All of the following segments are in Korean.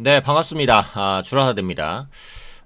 네, 반갑습니다. 아, 주라사대입니다.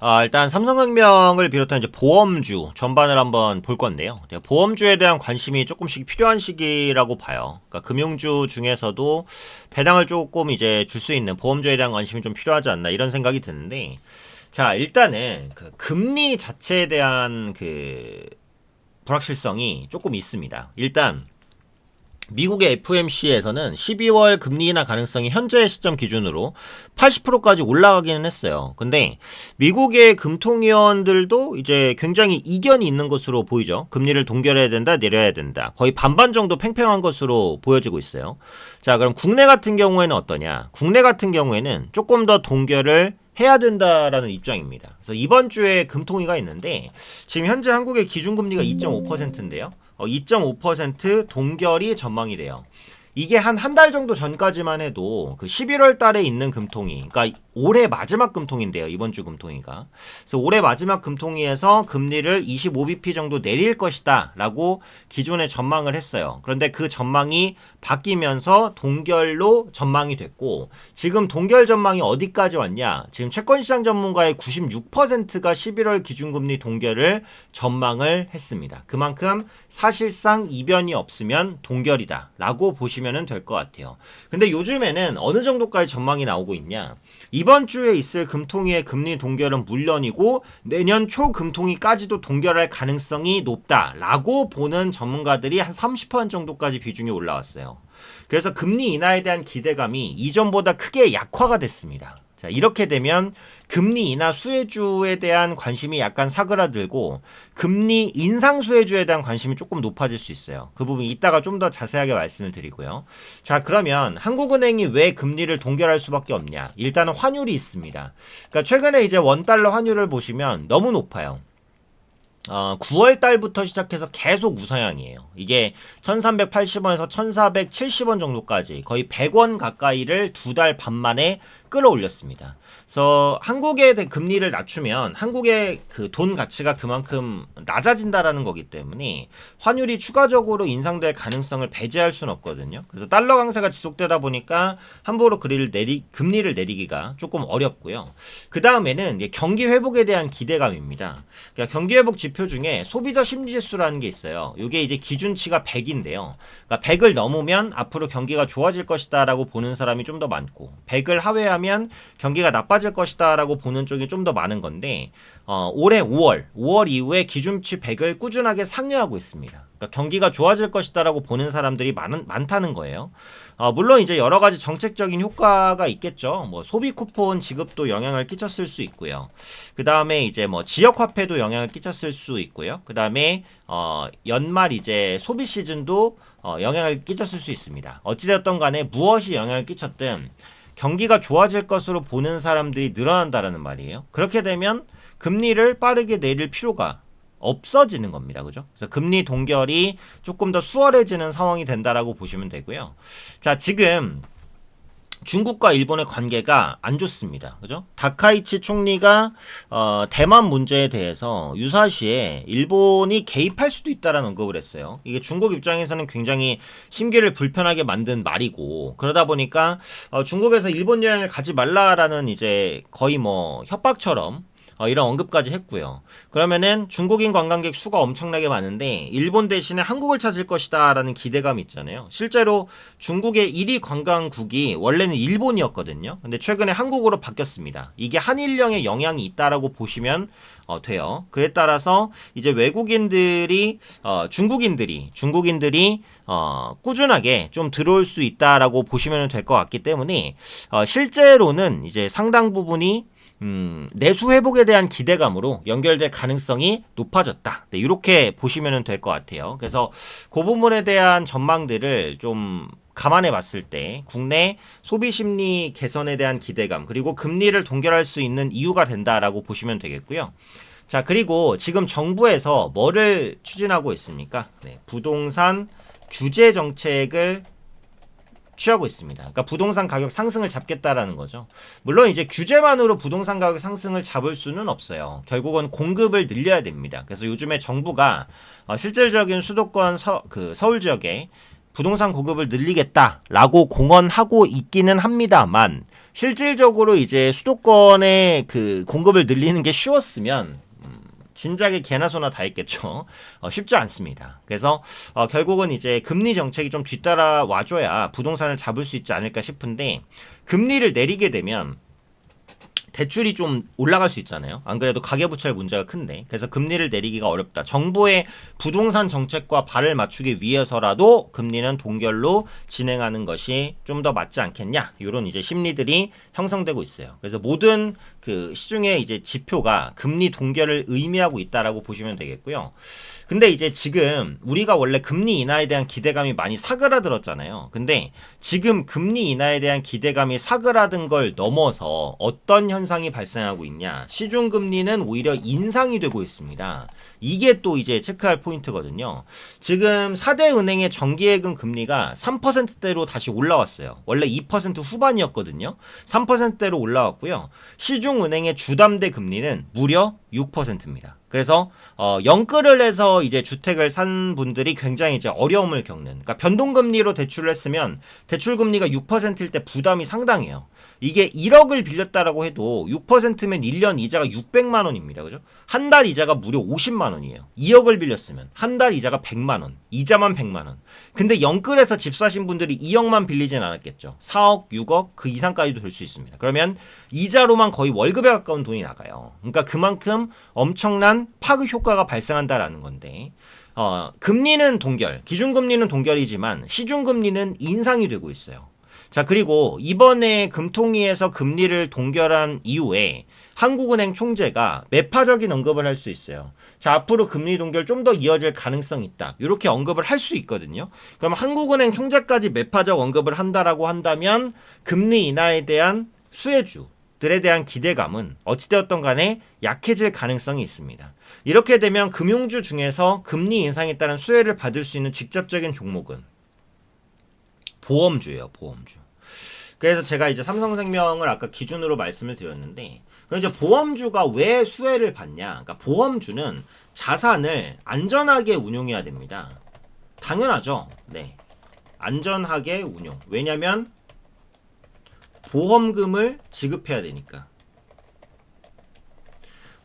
아, 일단 삼성생명을 비롯한 이제 보험주 전반을 한번 볼 건데요. 네, 보험주에 대한 관심이 조금씩 필요한 시기라고 봐요. 그러니까 금융주 중에서도 배당을 조금 이제 줄 수 있는 보험주에 대한 관심이 좀 필요하지 않나 이런 생각이 드는데, 자, 일단은 그 금리 자체에 대한 그 불확실성이 조금 있습니다. 일단 미국의 FMC에서는 12월 금리 인하 가능성이 현재 시점 기준으로 80%까지 올라가기는 했어요. 근데 미국의 금통위원들도 이제 굉장히 이견이 있는 것으로 보이죠. 금리를 동결해야 된다, 내려야 된다. 거의 반반 정도 팽팽한 것으로 보여지고 있어요. 자, 그럼 국내 같은 경우에는 어떠냐? 국내 같은 경우에는 조금 더 동결을 해야 된다라는 입장입니다. 그래서 이번 주에 금통위가 있는데 지금 현재 한국의 기준금리가 2.5%인데요. 어, 2.5% 동결이 전망이 돼요. 이게 한 한 달 정도 전까지만 해도 그 11월 달에 있는 금통위, 그러니까 올해 마지막 금통인데요. 이번 주 금통위가. 그래서 올해 마지막 금통위에서 금리를 25bp 정도 내릴 것이다라고 기존에 전망을 했어요. 그런데 그 전망이 바뀌면서 동결로 전망이 됐고 지금 동결 전망이 어디까지 왔냐? 지금 채권 시장 전문가의 96%가 11월 기준금리 동결을 전망을 했습니다. 그만큼 사실상 이변이 없으면 동결이다라고 보시면 될 것 같아요. 근데 요즘에는 어느 정도까지 전망이 나오고 있냐? 이번 주에 있을 금통위의 금리 동결은 물론이고 내년 초 금통위까지도 동결할 가능성이 높다라고 보는 전문가들이 한 30% 정도까지 비중이 올라왔어요. 그래서 금리 인하에 대한 기대감이 이전보다 크게 약화가 됐습니다. 자, 이렇게 되면 금리 인하 수혜주에 대한 관심이 약간 사그라들고 금리 인상 수혜주에 대한 관심이 조금 높아질 수 있어요. 그 부분 이따가 좀 더 자세하게 말씀을 드리고요. 자, 그러면 한국은행이 왜 금리를 동결할 수밖에 없냐? 일단은 환율이 있습니다. 그러니까 최근에 이제 원달러 환율을 보시면 너무 높아요. 어, 9월 달부터 시작해서 계속 우상향이에요. 이게 1380원에서 1470원 정도까지 거의 100원 가까이를 두 달 반 만에 끌어올렸습니다. 그래서 한국의 금리를 낮추면 한국의 그 돈 가치가 그만큼 낮아진다라는 거기 때문에 환율이 추가적으로 인상될 가능성을 배제할 수는 없거든요. 그래서 달러 강세가 지속되다 보니까 함부로 금리를 내리 금리를 내리기가 조금 어렵고요. 그 다음에는 경기 회복에 대한 기대감입니다. 그러니까 경기 회복 지표 중에 소비자 심리 지수라는 게 있어요. 이게 이제 기준치가 100인데요. 그러니까 100을 넘으면 앞으로 경기가 좋아질 것이다라고 보는 사람이 좀 더 많고 100을 하회하면 경기가 나빠질 것이다라고 보는 쪽이 좀 더 많은 건데 어, 올해 5월, 5월 이후에 기준치 100을 꾸준하게 상회하고 있습니다. 그러니까 경기가 좋아질 것이다라고 보는 사람들이 많은, 많다는 거예요. 어, 물론 이제 여러 가지 정책적인 효과가 있겠죠. 뭐 소비 쿠폰 지급도 영향을 끼쳤을 수 있고요. 그 다음에 이제 뭐 지역 화폐도 영향을 끼쳤을 수 있고요. 그 다음에 어, 연말 이제 소비 시즌도 어, 영향을 끼쳤을 수 있습니다. 어찌되었던 간에 무엇이 영향을 끼쳤든 경기가 좋아질 것으로 보는 사람들이 늘어난다라는 말이에요. 그렇게 되면 금리를 빠르게 내릴 필요가 없어지는 겁니다. 그죠? 그래서 금리 동결이 조금 더 수월해지는 상황이 된다라고 보시면 되고요. 자, 지금 중국과 일본의 관계가 안 좋습니다. 그죠? 다카이치 총리가 어, 대만 문제에 대해서 유사시에 일본이 개입할 수도 있다라는 언급을 했어요. 이게 중국 입장에서는 굉장히 심기를 불편하게 만든 말이고 그러다 보니까 어, 중국에서 일본 여행을 가지 말라라는 이제 거의 뭐 협박처럼 어, 이런 언급까지 했고요. 그러면은 중국인 관광객 수가 엄청나게 많은데 일본 대신에 한국을 찾을 것이다라는 기대감이 있잖아요. 실제로 중국의 1위 관광국이 원래는 일본이었거든요. 근데 최근에 한국으로 바뀌었습니다. 이게 한일령의 영향이 있다라고 보시면 어, 돼요. 그에 따라서 이제 외국인들이 어, 중국인들이 중국인들이 어, 꾸준하게 좀 들어올 수 있다라고 보시면 될 것 같기 때문에 어, 실제로는 이제 상당 부분이 음, 내수 회복에 대한 기대감으로 연결될 가능성이 높아졌다. 네, 이렇게 보시면 될 것 같아요. 그래서 그 부분에 대한 전망들을 좀 감안해 봤을 때 국내 소비 심리 개선에 대한 기대감 그리고 금리를 동결할 수 있는 이유가 된다라고 보시면 되겠고요. 자, 그리고 지금 정부에서 뭐를 추진하고 있습니까? 네, 부동산 규제 정책을 취하고 있습니다. 그러니까 부동산 가격 상승을 잡겠다라는 거죠. 물론 이제 규제만으로 부동산 가격 상승을 잡을 수는 없어요. 결국은 공급을 늘려야 됩니다. 그래서 요즘에 정부가 어, 실질적인 수도권 서, 그 서울 지역에 부동산 공급을 늘리겠다라고 공언하고 있기는 합니다만 실질적으로 이제 수도권의 그 공급을 늘리는 게 쉬웠으면 음, 진작에 개나 소나 다 했겠죠. 어, 쉽지 않습니다. 그래서 어, 결국은 이제 금리 정책이 좀 뒤따라 와줘야 부동산을 잡을 수 있지 않을까 싶은데 금리를 내리게 되면 대출이 좀 올라갈 수 있잖아요. 안 그래도 가계부채 문제가 큰데. 그래서 금리를 내리기가 어렵다. 정부의 부동산 정책과 발을 맞추기 위해서라도 금리는 동결로 진행하는 것이 좀 더 맞지 않겠냐. 이런 이제 심리들이 형성되고 있어요. 그래서 모든 그 시중의 이제 지표가 금리 동결을 의미하고 있다라고 보시면 되겠고요. 근데 이제 지금 우리가 원래 금리 인하에 대한 기대감이 많이 사그라들었잖아요. 근데 지금 금리 인하에 대한 기대감이 사그라든 걸 넘어서 어떤 현 상이 발생하고 있냐? 시중 금리는 오히려 인상이 되고 있습니다. 이게 또 이제 체크할 포인트거든요. 지금 4대 은행의 정기예금 금리가 3%대로 다시 올라왔어요. 원래 2% 후반이었거든요. 3%대로 올라왔고요. 시중 은행의 주담대 금리는 무려 6%입니다. 그래서 어 영끌을 해서 이제 주택을 산 분들이 굉장히 이제 어려움을 겪는 그러니까 변동 금리로 대출을 했으면 대출 금리가 6%일 때 부담이 상당해요. 이게 1억을 빌렸다라고 해도 6%면 1년 이자가 600만 원입니다. 그죠? 한 달 이자가 무려 50만 원이에요. 2억을 빌렸으면 한 달 이자가 100만 원. 이자만 100만 원. 근데 영끌에서 집 사신 분들이 2억만 빌리진 않았겠죠. 4억, 6억 그 이상까지도 될 수 있습니다. 그러면 이자로만 거의 월급에 가까운 돈이 나가요. 그러니까 그만큼 엄청난 파급 효과가 발생한다라는 건데 어, 금리는 동결, 기준금리는 동결이지만 시중금리는 인상이 되고 있어요. 자, 그리고 이번에 금통위에서 금리를 동결한 이후에 한국은행 총재가 매파적인 언급을 할 수 있어요. 자, 앞으로 금리 동결 좀 더 이어질 가능성이 있다. 이렇게 언급을 할 수 있거든요. 그럼 한국은행 총재까지 매파적 언급을 한다라고 한다면 금리 인하에 대한 수혜주 들에 대한 기대감은 어찌되었던 간에 약해질 가능성이 있습니다. 이렇게 되면 금융주 중에서 금리 인상에 따른 수혜를 받을 수 있는 직접적인 종목은 보험주예요, 보험주. 그래서 제가 이제 삼성생명을 아까 기준으로 말씀을 드렸는데, 그 이제 보험주가 왜 수혜를 받냐? 그러니까 보험주는 자산을 안전하게 운용해야 됩니다. 당연하죠. 네. 안전하게 운용. 왜냐면 보험금을 지급해야 되니까.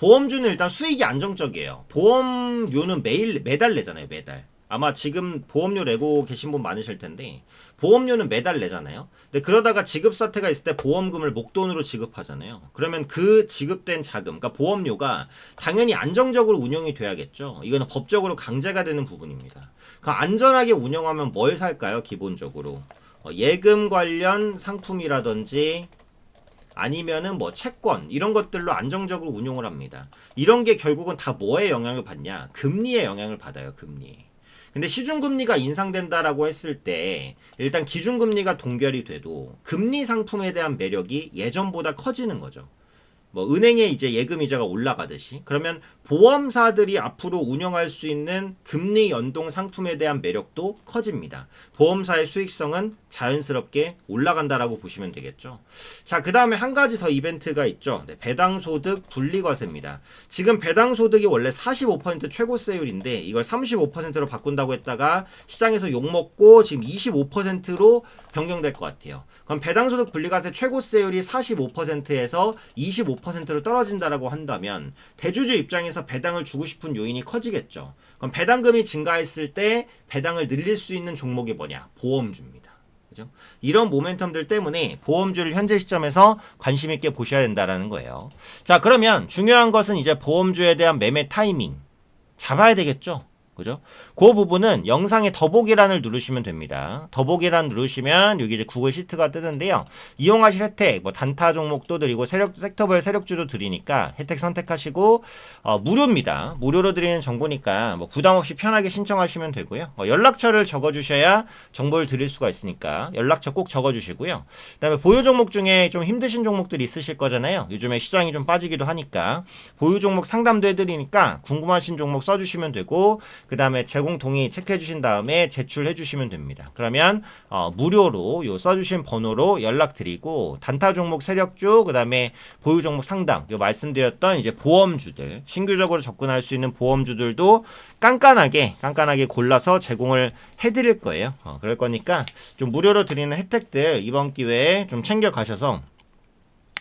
보험주는 일단 수익이 안정적이에요. 보험료는 매일 매달 내잖아요, 매달. 아마 지금 보험료 내고 계신 분 많으실 텐데 보험료는 매달 내잖아요. 근데 그러다가 지급 사태가 있을 때 보험금을 목돈으로 지급하잖아요. 그러면 그 지급된 자금, 그러니까 보험료가 당연히 안정적으로 운영이 돼야겠죠. 이거는 법적으로 강제가 되는 부분입니다. 그 안전하게 운영하면 뭘 살까요? 기본적으로 어, 예금 관련 상품이라든지 아니면은 뭐 채권 이런 것들로 안정적으로 운용을 합니다. 이런 게 결국은 다 뭐에 영향을 받냐? 금리에 영향을 받아요. 금리. 근데 시중금리가 인상된다라고 했을 때 일단 기준금리가 동결이 돼도 금리 상품에 대한 매력이 예전보다 커지는 거죠. 뭐 은행에 이제 예금 이자가 올라가듯이 그러면 보험사들이 앞으로 운영할 수 있는 금리 연동 상품에 대한 매력도 커집니다. 보험사의 수익성은 자연스럽게 올라간다라고 보시면 되겠죠. 자, 그 다음에 한 가지 더 이벤트가 있죠. 네, 배당소득 분리과세입니다. 지금 배당소득이 원래 45% 최고세율인데 이걸 35%로 바꾼다고 했다가 시장에서 욕먹고 지금 25%로 변경될 것 같아요. 그럼 배당소득 분리과세 최고세율이 45%에서 25%로 떨어진다라고 한다면 대주주 입장에서 배당을 주고 싶은 요인이 커지겠죠. 그럼 배당금이 증가했을 때 배당을 늘릴 수 있는 종목이 뭐냐? 보험주입니다. 그죠? 이런 모멘텀들 때문에 보험주를 현재 시점에서 관심 있게 보셔야 된다라는 거예요. 자, 그러면 중요한 것은 이제 보험주에 대한 매매 타이밍 잡아야 되겠죠. 그죠? 그 부분은 영상의 더보기란을 누르시면 됩니다. 더보기란 누르시면 여기 이제 구글 시트가 뜨는데요. 이용하실 혜택, 뭐 단타 종목도 드리고 세력 섹터별 세력주도 드리니까 혜택 선택하시고 어, 무료입니다. 무료로 드리는 정보니까 뭐 부담 없이 편하게 신청하시면 되고요. 어, 연락처를 적어주셔야 정보를 드릴 수가 있으니까 연락처 꼭 적어주시고요. 그다음에 보유 종목 중에 좀 힘드신 종목들이 있으실 거잖아요. 요즘에 시장이 좀 빠지기도 하니까 보유 종목 상담도 해드리니까 궁금하신 종목 써주시면 되고 그 다음에 제공 동의 체크해 주신 다음에 제출해 주시면 됩니다. 그러면 어, 무료로 요 써주신 번호로 연락드리고 단타 종목 세력주 그 다음에 보유 종목 상당 요 말씀드렸던 이제 보험주들 신규적으로 접근할 수 있는 보험주들도 깐깐하게 깐깐하게 골라서 제공을 해드릴 거예요. 어, 그럴 거니까 좀 무료로 드리는 혜택들 이번 기회에 좀 챙겨 가셔서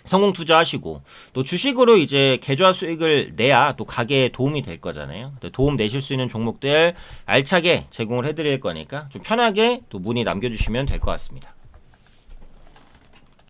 성공 투자하시고 또 주식으로 이제 계좌 수익을 내야 또 가게에 도움이 될 거잖아요. 도움 내실 수 있는 종목들 알차게 제공을 해드릴 거니까 좀 편하게 또 문의 남겨주시면 될 것 같습니다.